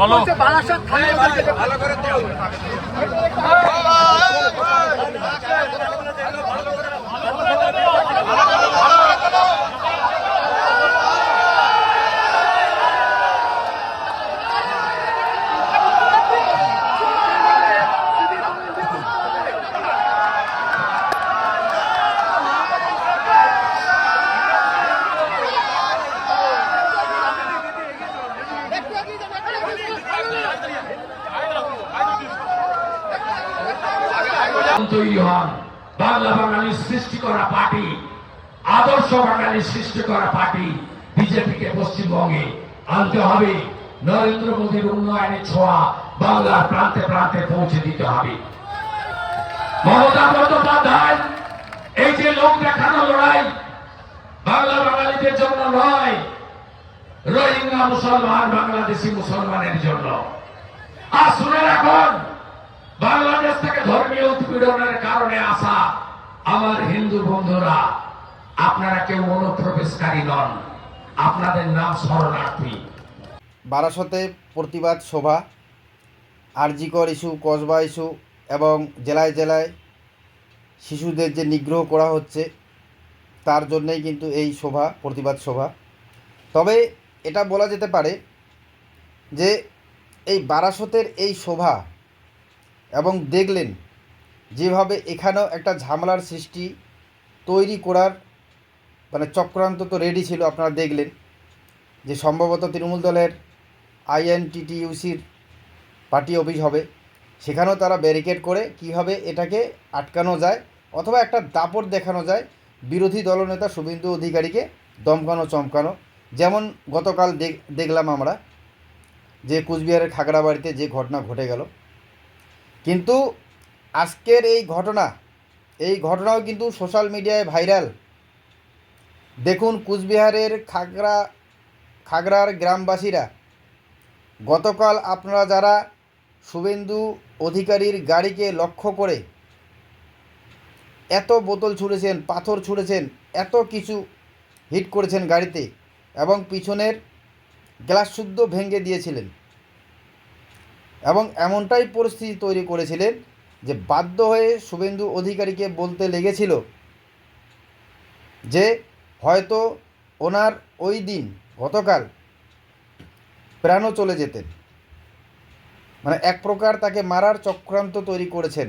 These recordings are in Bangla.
ভালো করে তৈরি হন বাংলা বাঙালির সৃষ্টি করা পার্টি, আদর্শ বাঙালির সৃষ্টি করা পার্টি বিজেপিকে পশ্চিমবঙ্গে আনতে হবে। নরেন্দ্র মোদীর উন্নয়নের ছোঁয়া বাংলার প্রান্তে প্রান্তে পৌঁছে দিতে হবে। মমতা বন্দ্যোপাধ্যায়, এই যে লোক দেখানো লড়াই, বাংলা বাঙালিদের জন্য নয়, রোহিঙ্গা মুসলমান, বাংলাদেশি মুসলমানের জন্য। আর শুনে রাখুন বাংলাদেশ থেকে ধর্মীয় উৎপীড়নের কারণে আসা আমার হিন্দু বন্ধুরা, আপনারা কেউ অনুপ্রবেশকারী নন। আপনাদের নাম শরণার্থী। বারাসতে প্রতিবাদ সভা, আরজিকর ইস্যু, কসবা ইস্যু এবং জেলায় জেলায় শিশুদের যে নিগ্রহ করা হচ্ছে, তার জন্যই কিন্তু এই সভা, প্রতিবাদ সভা। তবে এটা বলা যেতে পারে যে এই বারাসতের এই শোভা এবং দেখলেন যেভাবে এখানেও একটা ঝামেলার সৃষ্টি তৈরি করার মানে চক্রান্ত তো রেডি ছিল, আপনারা দেখলেন। যে সম্ভবত তৃণমূল দলের আইএনটিটিইউসির পার্টি অফিস হবে। সেখানেও তারা ব্যারিকেড করে কীভাবে এটাকে আটকানো যায় অথবা একটা দাপট দেখানো যায় বিরোধী দলনেতা শুভেন্দু অধিকারীকে দমকানো, চমকানো। যেমন গতকাল দেখ- দেখলাম আমরা যে কুচবিহারের খাগড়াবাড়িতে যে ঘটনা ঘটে গেল। কিন্তু আজকের এই ঘটনা, এই ঘটনাও কিন্তু সোশ্যাল মিডিয়ায় ভাইরাল দেখুন কুচবিহারের খাগড়া, খাগড়ার গ্রামবাসীরা, গতকাল আপনারা যারা শুভেন্দু অধিকারীর গাড়িকে লক্ষ্য করে এত বোতল ছুঁড়েছেন, পাথর ছুঁড়েছেন, এত কিছু হিট করেছেন গাড়িতে এবং পিছনের গ্লাস শুদ্ধ ভেঙে দিয়েছিলেন। এবং এমনটাই পরিস্থিতি তৈরি করেছিলেন যে বাধ্য হয়ে শুভেন্দু অধিকারীকে বলতে লেগেছিল যে হয়তো ওনার ওই দিন গতকাল প্রাণও চলে যেতেন। মানে এক প্রকার তাকে মারার চক্রান্ত তৈরি করেছেন।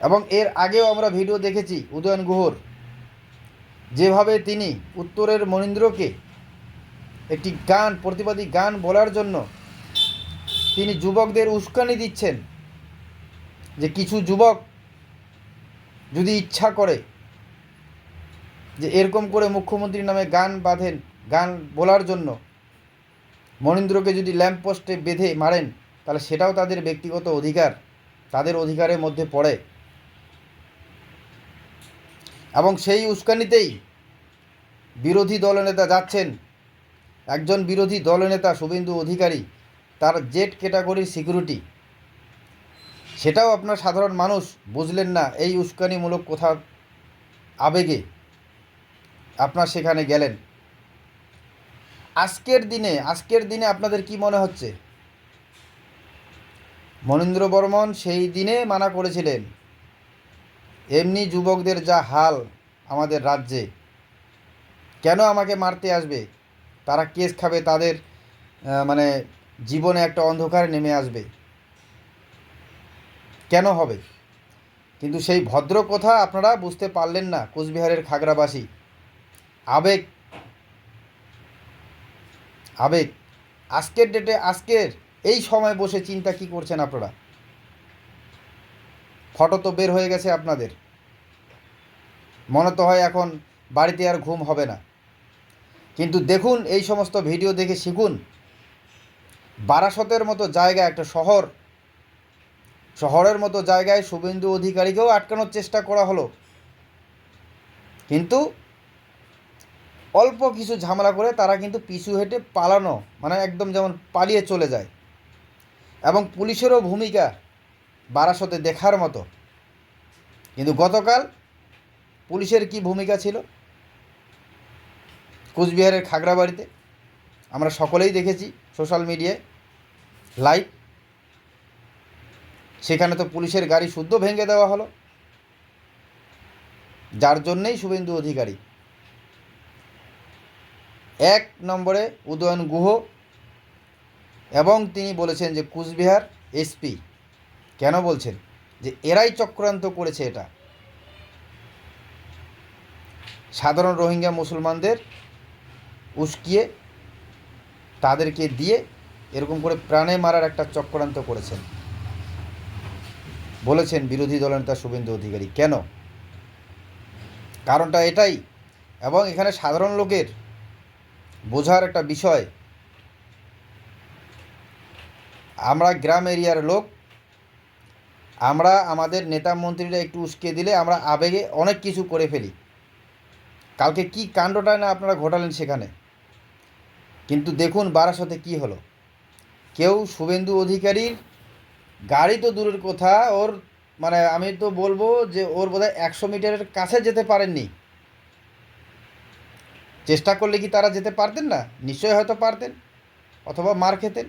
এবং এর আগেও আমরা ভিডিও দেখেছি উদয়ন গুহর, যেভাবে তিনি উত্তরের মনীন্দ্রকে একটি গান, প্রতিবাদী গান বলার জন্য তিনি যুবকদের উস্কানি দিচ্ছেন যে কিছু যুবক যদি ইচ্ছা করে যে এরকম করে মুখ্যমন্ত্রীর নামে গান বাঁধেন, গান বলার জন্য মনীন্দ্রকে যদি ল্যাম্প পোস্টে বেঁধে মারেন, তাহলে সেটাও তাদের ব্যক্তিগত অধিকার, তাদের অধিকারের মধ্যে পড়ে। এবং সেই উস্কানিতেই বিরোধী দলনেতা যাচ্ছেন। একজন বিরোধী দলনেতা শুভেন্দু অধিকারী তার জেট ক্যাটাগরির সিকিউরিটি। সেটাও আপনার সাধারণ মানুষ বুঝলেন না এই উস্কানিমূলক কথা আবেগে আপনার সেখানে গেলেন। আজকের দিনে আজকের দিনে আপনাদের কি মনে হচ্ছে? মনীন্দ্র বর্মন সেই দিনে মানা করেছিলেন, এমনি যুবকদের যা হাল আমাদের রাজ্যে, কেন আমাকে মারতে আসবে? তারা কেস খাবে তাদের মানে জীবনে একটা অন্ধকার নেমে আসবে। কেন হবে? কিন্তু সেই ভদ্র কথা আপনারা বুঝতে পারলেন না, কোচবিহারের খাগড়াবাসী। আবেগ। আবেগ। আজকের ডেটে আজকের এই সময় বসে চিন্তা কি করছেন আপনারা? ফটো তো বের হয়ে গেছে আপনাদের। মনে তো হয় এখন বাড়িতে আর ঘুম হবে না। কিন্তু দেখুন এই সমস্ত ভিডিও দেখে শিখুন বারাসতের মতো জায়গা একটা শহর, শহরের মতো জায়গায় শুভেন্দু অধিকারীকেও আটকানোর চেষ্টা করা হলো। কিন্তু অল্প কিছু ঝামেলা করে তারা কিন্তু পিছু হেঁটে পালানো মানে একদম যেমন পালিয়ে চলে যায়। এবং পুলিশেরও ভূমিকা বারাসতে দেখার মতো। কিন্তু গতকাল পুলিশের কি ভূমিকা ছিল? কুচবিহারের খাগড়াবাড়িতে আমরা সকলেই দেখেছি। সোশ্যাল মিডিয়ায়, লাইভ। সেখানে তো পুলিশের গাড়ি শুদ্ধ ভেঙে দেওয়া হলো। যার জন্যেই শুভেন্দু অধিকারী। এক নম্বরে উদয়ন গুহ এবং তিনি বলেছেন যে কুচবিহার এসপি, কেন বলছেন? যে এরাই চক্রান্ত করেছে এটা। সাধারণ রোহিঙ্গা মুসলমানদের উস্কিয়ে তাদেরকে দিয়ে এরকম করে প্রাণে মারার একটা চক্রান্ত করেছেন। বলেছেন বিরোধী দলনেতা শুভেন্দু অধিকারী। কেন? কারণটা এটাই। এবং এখানে সাধারণ লোকের বোঝার একটা বিষয়, আমরা গ্রাম এরিয়ার লোক, আমরা আমাদের নেতা মন্ত্রীরা একটু উস্কে দিলে আমরা আবেগে অনেক কিছু করে ফেলি। কালকে কি কাণ্ডটা না আপনারা ঘটালেন সেখানে? কিন্তু দেখুন বারাসতে কি হলো। কেউ শুভেন্দু অধিকারীর গাড়ি তো দূরের কথা, ওর মানে আমি তো বলব যে ওর বোধহয় একশো মিটারের কাছে যেতে পারেননি। চেষ্টা করলে কি তারা যেতে পারতেন না? নিশ্চয়ই হয়তো পারতেন, অথবা মার খেতেন।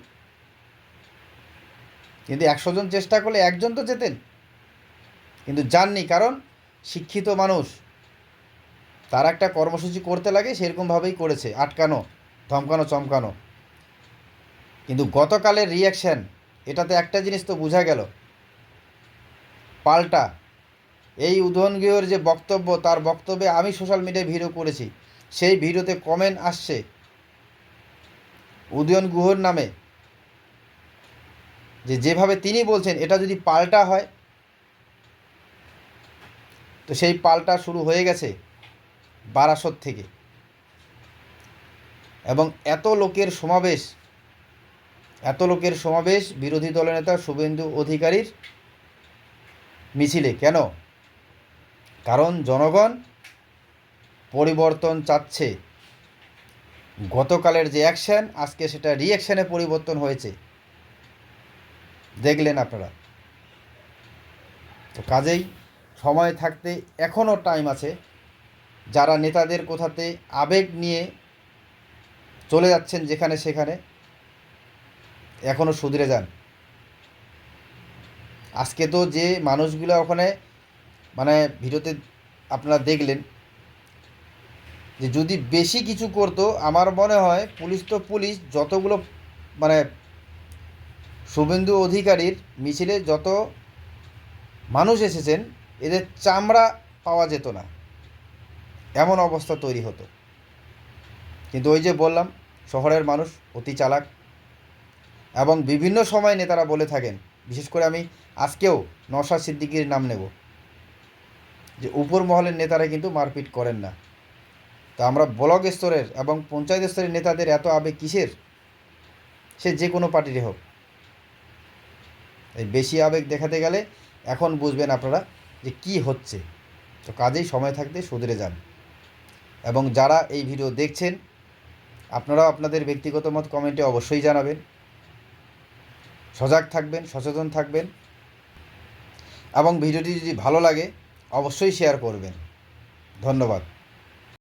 কিন্তু একশো জন চেষ্টা করলে একজন তো যেতেন। কিন্তু যাননি, কারণ শিক্ষিত মানুষ, তারা একটা কর্মসূচি করতে লাগে, সেরকমভাবেই করেছে, আটকানো। ধমকানো চমকানো। কিন্তু গতকালের রিয়াকশান এটাতে একটা জিনিস তো বোঝা গেল। পাল্টা। এই উদয়নগৃহর যে বক্তব্য, তার বক্তব্যে আমি সোশ্যাল মিডিয়ায় ভিডিও করেছি। সেই ভিডিওতে কমেন্ট আসছে উদয়ন গুহর নামে। যে যেভাবে তিনি বলছেন, এটা যদি পাল্টা হয়, তো সেই পাল্টা শুরু হয়ে গেছে বারাসত থেকে। এবং এত লোকের সমাবেশ, এত লোকের সমাবেশ বিরোধী দলনেতা শুভেন্দু অধিকারীর মিছিলে। কেন? কারণ জনগণ পরিবর্তন চাচ্ছে। গতকালের যে অ্যাকশন আজকে সেটা রিয়াকশানে পরিবর্তন হয়েছে। দেখলেন আপনারা। তো কাজেই সময় থাকতে এখনও টাইম আছে। যারা নেতাদের কোথাতে আবেগ নিয়ে চলে যাচ্ছেন যেখানে সেখানে। এখনও সুধরে যান। আজকে তো যে মানুষগুলো ওখানে মানে ভিডিওতে আপনারা দেখলেন, যে যদি বেশি কিছু করতো, আমার মনে হয় পুলিশ তো পুলিশ, যতগুলো মানে শুভেন্দু অধিকারীর মিছিলে যত মানুষ এসেছেন, এদের চামড়া পাওয়া যেত না। এমন অবস্থা তৈরি হতো। কিন্তু ওই যে বললাম, শহরের মানুষ অতি চালাক। এবং বিভিন্ন সময় নেতারা বলে থাকেন, বিশেষ করে আমি আজকেও নশা সিদ্দিকির নাম নেব, যে উপর মহলের নেতারা কিন্তু মারপিট করেন না। তো আমরা ব্লক স্তরের এবং পঞ্চায়েত স্তরের নেতাদের এত আবেগ কিসের? সে যে কোনো পার্টিরই হোক। এই বেশি আবেগ দেখাতে গেলে এখন বুঝবেন আপনারা যে কি হচ্ছে। তো কাজেই সময় থাকতে সুধরে যান। এবং যারা এই ভিডিও দেখছেন আপনারাও আপনাদের ব্যক্তিগত মত কমেন্টে অবশ্যই জানাবেন। সজাগ থাকবেন, সচেতন থাকবেন এবং ভিডিওটি যদি ভালো লাগে, অবশ্যই শেয়ার করবেন। ধন্যবাদ।